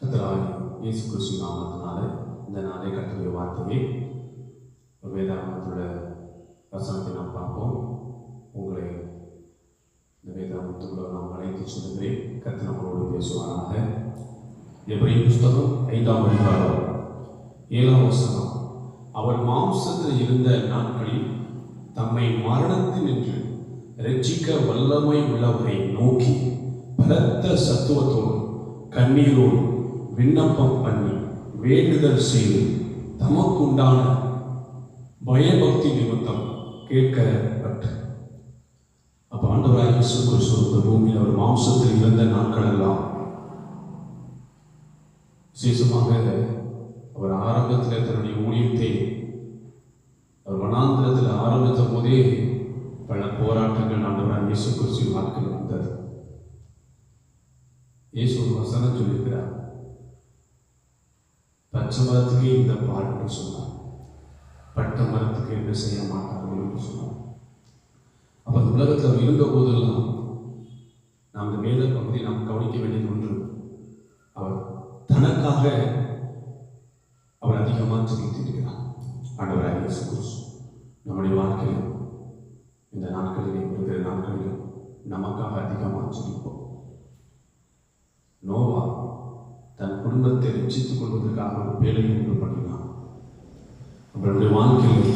கத்தராய் இயேசு கிறிஸ்து நாமத்தினால இந்த நாளை கத்துடைய வார்த்தையை ஒரு வேதாகமத்தோட வசனத்தை நாம் பார்ப்போம். உங்களை இந்த வேதாகமத்துக்குள்ள நாம் அழைத்து சொல்லுகிறேன் கத்து நம்மளோடு பேசுவாராக. எப்படி புஸ்தகம் ஐந்தாம் அதிகாரம் ஏழாம் வசனம். அவர் மாம்சத்தில் இருந்த நாட்களில் தம்மை மரணத்தினின்று ரட்சிக்க வல்லமை உள்ளவரை நோக்கி பலத்த சத்துவத்தோடும் கண்ணீரோடு விண்ணப்பம் பண்ணி வேண்டுதல் செய்து தமக்குண்டான பயபக்தி நிமித்தம் கேட்கப்பட்டு அப்போ ஆண்டவராய் இயேசு கிறிஸ்து இந்த பூமியில் அவர் மாம்சத்தில் இருந்த நாட்கள் எல்லாம் விசேஷமாக அவர் ஆரம்பத்தில் தன்னுடைய ஊழியத்தை அவர் வனாந்திரத்தில் ஆரம்பித்த போதே பல போராட்டங்கள் ஆண்டவராய் இயேசு கிறிஸ்து வாழ்க்கையில் வந்தது. இயேசு ஒரு வசனம் சொல்லியிருக்கிறார். பச்சை மரத்துக்கே இந்த பாடுன்னு சொன்னார். பட்ட மரத்துக்கு என்ன செய்ய மாட்டார்கள் சொன்னார். அப்போ அந்த உலகத்தில் இருந்த போதெல்லாம் நாம் இந்த வேத பகுதியை நாம் கவனிக்க வேண்டியது ஒன்று. அவர் தனக்காக அவர் அதிகமாக ஜெபித்திருக்கிறார் ஆண்டவராக இயேசு நம்முடைய வாழ்க்கையில் இந்த நாட்களிலே இருக்கிற நாட்களிலும் நமக்காக அதிகமாக ஜெபிப்போம் நோவா குடும்பத்தை ரட்சித்துக் கொள்வதற்காக ஒரு வேலையை உண்டு பண்ணினான் அவருடைய வாழ்க்கையில்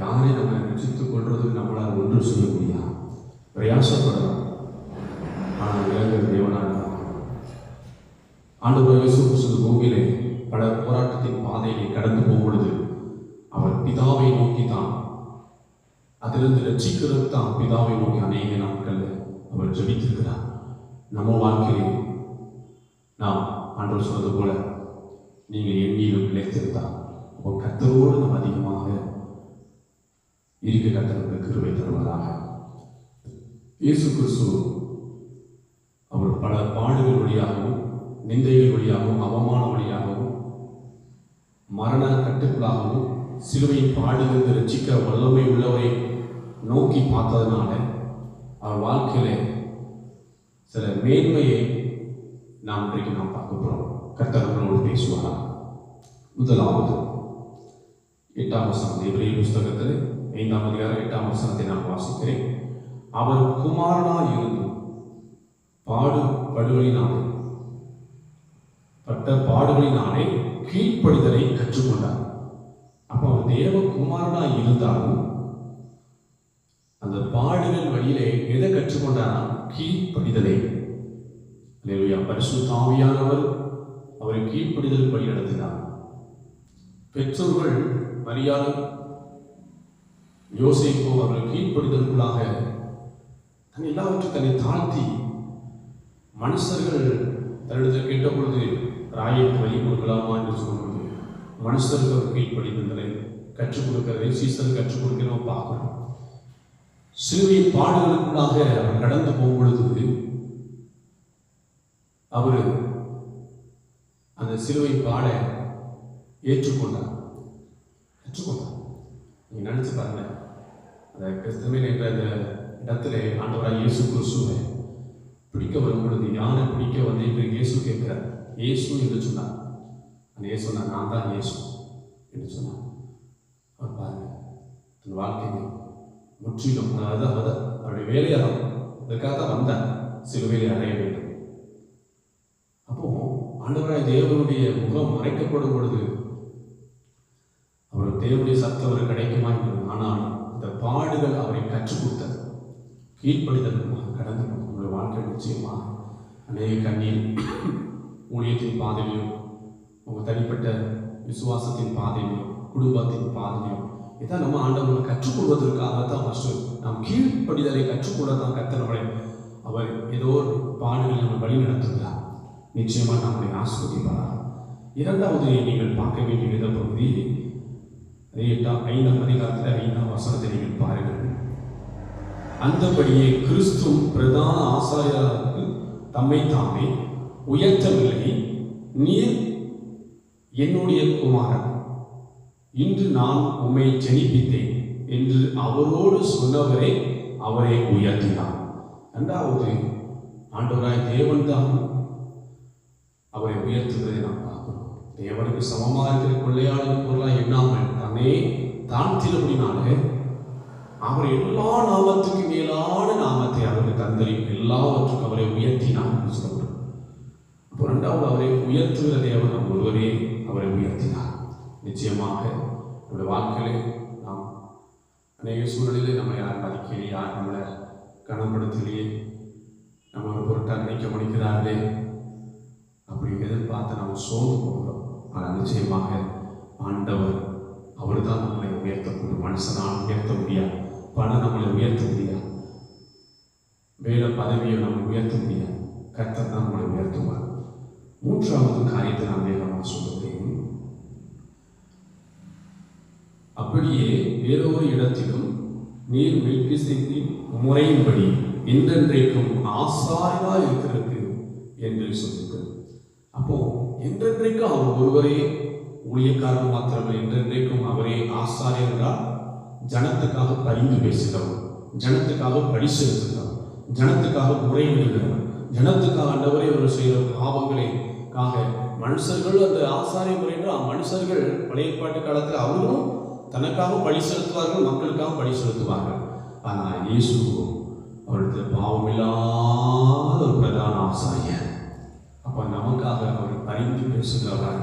யாரை நம்ம ரட்சித்துக் கொள்வதற்கு நம்மளால் ஒன்றும் செய்ய முடியாது. பிரயாசப்படலாம். ஆனால் இளைஞர் தேவனாக ஆண்டு பிரவேசம் கோவிலே பல போராட்டத்தின் பாதையை கடந்து போகும் பொழுது அவர் பிதாவை நோக்கி தான் அதிலிருந்து ரட்சிக்கிறது தான் பிதாவை நோக்கி அநேக நாட்கள் அவர் ஜபித்திருக்கிறார். நம்ம வாழ்க்கையிலே நாம் ஆண்டவர் சொன்னது போல நீங்கள் எண்ணிலும் நிலைத்திருந்தால் உங்கள் கத்தரோடு நம்ம அதிகமாக இருக்க கத்தனுக்கு கிருவை தருவதாக இயேசு கிறிஸ்து அவர் பல பாடுகள் வழியாகவும் நிந்தைகள் வழியாகவும் அவமான வழியாகவும் மரண கட்டுக்குள்ளாகவும் சிலுவையின் பாடுகிறது ரசிக்கிற வல்லமை உள்ளவரை நோக்கி பார்த்ததுனால அவர் வாழ்க்கையிலே சில மேன்மையை நாம் இன்றைக்கு நாம் பார்க்க போகிறோம் கர்த்தர்களோடு பேசுவாராம் முதலாவது எட்டாம் வசனம் எபிரேய புஸ்தகத்தில் ஐந்தாம் அதிகாரம் எட்டாம் வசனத்தை நான் வாசிக்கிறேன். அவர் குமாரனா இருந்து பாடுபடுகளினாலே பட்ட பாடுகளினாலே கீழ்ப்படிதலை கற்றுக்கொண்டார். அப்போ அவர் தேவகுமாரனா இருந்தாலும் அந்த பாடுகள் வழியிலே எதை கற்றுக்கொண்டாரா? கீழ்ப்படிதலை. பரிசு சாமியானவர் அவரை கீழ்ப்படிதல் வழி நடத்தினார். பெற்றோர்கள் மரியாதை யோசிப்போ அவர்கள் கீழ்ப்படிதலுக்குள்ளாக தன் எல்லாவற்றையும் தன்னை தாழ்த்தி மனுஷர்கள் தன்னிடத்தில் கேட்ட பொழுது ராயத்து வழி கொடுக்கலாமா என்று சொல்லும்போது மனுஷர்கள் கீழ்ப்படிதலை கற்றுக் கொடுக்கிறதை சீசன் கற்றுக் கொடுக்கிறோம் பார்க்கிறோம். சிலுவை பாடுகளுக்குள்ளாக அவர் கடந்து போகும் பொழுது அவர் அந்த சிலுவை பாட ஏற்றுக்கொண்டார். ஏற்றுக்கொண்டார். நீங்கள் நினச்சி பாருங்க அந்த கிறிஸ்தவன் என்ற அந்த இடத்துல ஆண்டவராக இயேசு கிறிஸ்துவை பிடிக்க வரும் பொழுது யானை பிடிக்க வந்து என்று இயேசு கேட்கிறார். இயேசு என்று சொன்னார். அந்த இயேசு சொன்னார் நான் தான் இயேசு என்று சொன்னார். அவர் பாருங்கள் தன் வாழ்க்கையை முற்றிலும் அதாவது அதை அவருடைய வேலையாகும் அதற்காக தான் வந்தேன். சிலுவையிலே அடைய வேண்டும். அப்போ ஆண்டவராய் தேவனுடைய முகம் மறைக்கப்படும் பொழுது அவர் தேவனுடைய சத்தம் அவர் கிடைக்குமா என்று ஆனால் இந்த பாடுகள் அவரை கற்றுக் கொடுத்தது. கீழ்ப்படிதல் கடந்து உங்களுடைய வாழ்க்கை நிச்சயமாக அநேக கண்ணீர் ஊழியத்தின் பாதையிலும் உங்கள் தனிப்பட்ட விசுவாசத்தின் பாதையிலும் குடும்பத்தின் பாதையிலும் இதான் நம்ம ஆண்டவங்களை கற்றுக்கொள்வதற்காக தான் ஃபஸ்ட்டு நாம் கீழ்ப்படிதலை கற்றுக்கொள்ள தான் கத்த அவர் ஏதோ ஒரு பாடுகளை நம்ம வழி நடத்துகிறார். நிச்சயமாக நம்மளை ஆஸ்வதிப்பார் இரண்டாவது நீங்கள் பார்க்க வேண்டிய வித பகுதி அதே எட்டாம் ஐந்தாம் அதிகாரத்தில் ஐந்தாம் வசனத்தை நீங்கள் பாருங்கள். அந்தபடியே கிறிஸ்து பிரதான ஆசாரியருக்கு தம்மை தாமே உயர்த்தவில்லை. நீர் என்னுடைய குமாரன். இன்று நான் உம்மை ஜெனிப்பித்தேன் என்று அவரோடு சொன்னவரே அவரை உயர்த்தினார். இரண்டாவது ஆண்டவராய் தேவன் தான் அவரை உயர்த்துவதை நாம் பார்க்கிறோம். தேவனுக்கு சமமாக இருக்கிற கொள்ளையாளர் பொருளாக எண்ணாமல் தன்னை தாழ்த்தினபடினாலே அவர் எல்லா நாமத்துக்கு மேலான நாமத்தை அவருக்கு தந்தரி எல்லாவற்றுக்கும் அவரை உயர்த்தினார் சொல்லப்படும் அப்போ ரெண்டாவது அவரை உயர்த்துகிற தேவன் ஒருவரே அவரை உயர்த்தினார். நிச்சயமாக நம்முடைய வாழ்க்கையிலே நாம் அநேக சூழலிலே நம்ம யார் மதிக்கலையே யார் நம்மளை கனப்படுத்தலையே நம்ம ஒரு பொருட்டாக நினைக்க முடிக்கிறார்களே அப்படி எதிர்பார்த்து நம்ம சோர்ந்து போகிறோம். ஆனால் நிச்சயமாக ஆண்டவர் அவர் தான் நம்மளை உயர்த்தக்கூடிய மனுஷனால் உயர்த்த முடியாது. பணம் நம்மளை உயர்த்த முடியாது. வேலை பதவியை நம்ம உயர்த்த முடியாது. கர்த்தர் தான் நம்மளை உயர்த்துவார். மூன்றாவது காரியத்தை நான் வேகமாக சொல்லுகிறேன். அப்படியே வேறொரு இடத்திலும் நீர் மெல்கிசேக்கின் முறையின்படி என்றென்றைக்கும் ஆசாரியனா இருக்கிறது என்று சொல்லுங்கள் அப்போ என்றென்றைக்கும் அவர் ஒருவரே ஊழியக்காரர் மாத்திரமே என்றென்றைக்கும் அவரே ஆசாரியர் என்றால் ஜனத்துக்காக பரிந்து பேசுகிறவர் ஜனத்துக்காக பழி செலுத்துகிறவர் ஜனத்துக்காக முறையிடுகிறவர் ஜனத்துக்காக ஆண்டவரே அவர் செய்கிற பாவங்களை காக மனுஷர்கள் அந்த ஆசாரிய முறை மனுஷர்கள் பழைய பாட்டு காலத்தில் அவர்களும் தனக்காக பழி செலுத்துவார்கள் மக்களுக்காக பழி செலுத்துவார்கள். ஆனால் இயேசு அவருக்கு பாவமில்லாத ஒரு பிரதான ஆசாரியர். அப்போ நமக்காக அவர் பரிந்து பேசுகிறவர்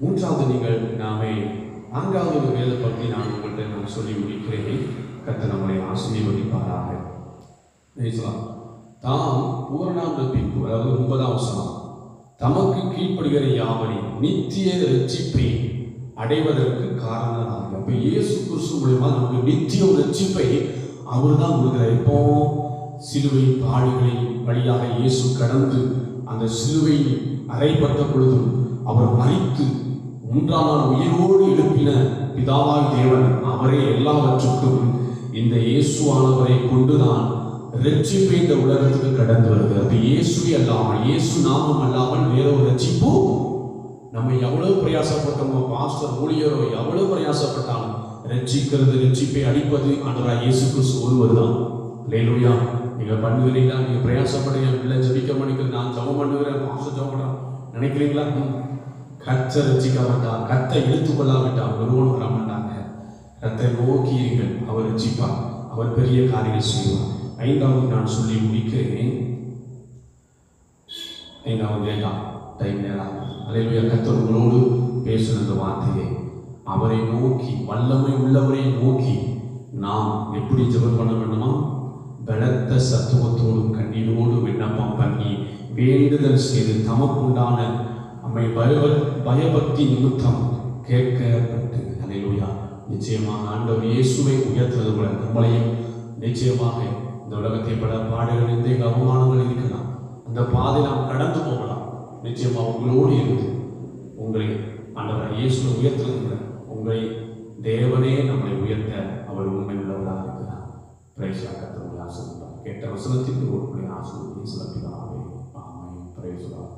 மூன்றாவது நீங்கள் நாமே நான்காவது ஒரு வேத பற்றி நான் உங்கள்கிட்ட நான் சொல்லி முடிக்கிறேன். கத்த நம்மளை ஆசீர்வதிப்பாராக. பேசலாம் தாம் பூரணாம் பின்பு அதாவது ஒன்பதாம் சனம் தமக்கு கீழ்ப்படுகிற யாவனை நித்திய ரட்சிப்பை அடைவதற்கு காரணம் இப்போ இயேசு கிறிஸ்து மூலயமா நமக்கு நித்திய ஒரு ரட்சிப்பை அவர் தான் கொடுக்குறார். இப்போ சிலுவை பாடுகளை வழியாக இயேசு கடந்து அந்த சிலுவை அறைப்பட்ட பொழுது அவர் மறித்து மூன்றாம் நாள் உயிரோடு எழுப்பின பிதாவாய் தேவன் அவரே எல்லாவற்றுக்கும் இந்த இயேசுவானவரை கொண்டுதான் ரட்சிப்பு இந்த உலகத்துக்கு கடந்து வருகிறது அது இயேசுவே அல்லாமல் இயேசு நாமம் அல்லாமல் வேற ஒரு ரட்சிப்பு நம்ம எவ்வளவு பிரயாசப்பட்டோமோ பாஸ்டர் ஊழியரோ எவ்வளவு பிரயாசப்பட்டாலும் ரட்சிக்கிறது ரட்சிப்பை அடிப்பது ஆண்டவராக இயேசு கிறிஸ்து ஒருவர் தான் லேலுயா நீங்கள் பண்ணுகிறீங்களா? நீங்கள் பிரயாசப்படுங்க பிள்ளை ஜபிக்க மாட்டேங்கிறது நான் ஜபம் பண்ணுகிறேன். பாஸ்டர் ஜபம் பண்ணுறேன். நினைக்கிறீங்களா? ம். ரசிக்க மாட்டான் கர்த்தை இழுத்து கொள்ளாவிட்டா ஒருவனும் வர மாட்டாங்க. ரத்தை நோக்கி அவர் ரசிப்பார் அவர் பெரிய காரியம் செய்வார். ஐந்தாவது நான் சொல்லி முடிக்கிறேன். ஐந்தாவது வேண்டாம். டைம் நேரம் அலையிலுயா கத்தர் உங்களோடு பேசுன அந்த வார்த்தையை அவரை நோக்கி வல்லமை உள்ளவரை நோக்கி நாம் எப்படி ஜெபம் பண்ண வேண்டுமா? பலத்த சத்துவத்தோடும் கண்ணீரோடு விண்ணப்பம் பண்ணி வேண்டுதல் செய்து தமக்குண்டான நம்மை பய பயபக்தி நிமித்தம் கேட்கப்பட்டு அலையிலுயா நிச்சயமாக ஆண்டவர் இயேசுவை உயர்த்துவது போல நம்மளையும் நிச்சயமாக இந்த உலகத்தை பல பாடுகள் இந்த அவமானங்கள் இருக்கலாம். அந்த பாதை நாம் கடந்து போகலாம். நிச்சயமாக உங்களோடு இருந்து உங்களை ஆண்டவர் இயேசு உயர்த்துவது உங்களை தேவனே நம்மளை உயர்த்த அவர் உண்மை உள்ளவராக இருக்கிறார். பிரைஸாக கத்தருடைய ஆசிரியர் கேட்ட வசனத்திற்கு ஒரு ஆசிரியர் சிலப்பினாவே ஆமை பிரைஸ்லாம்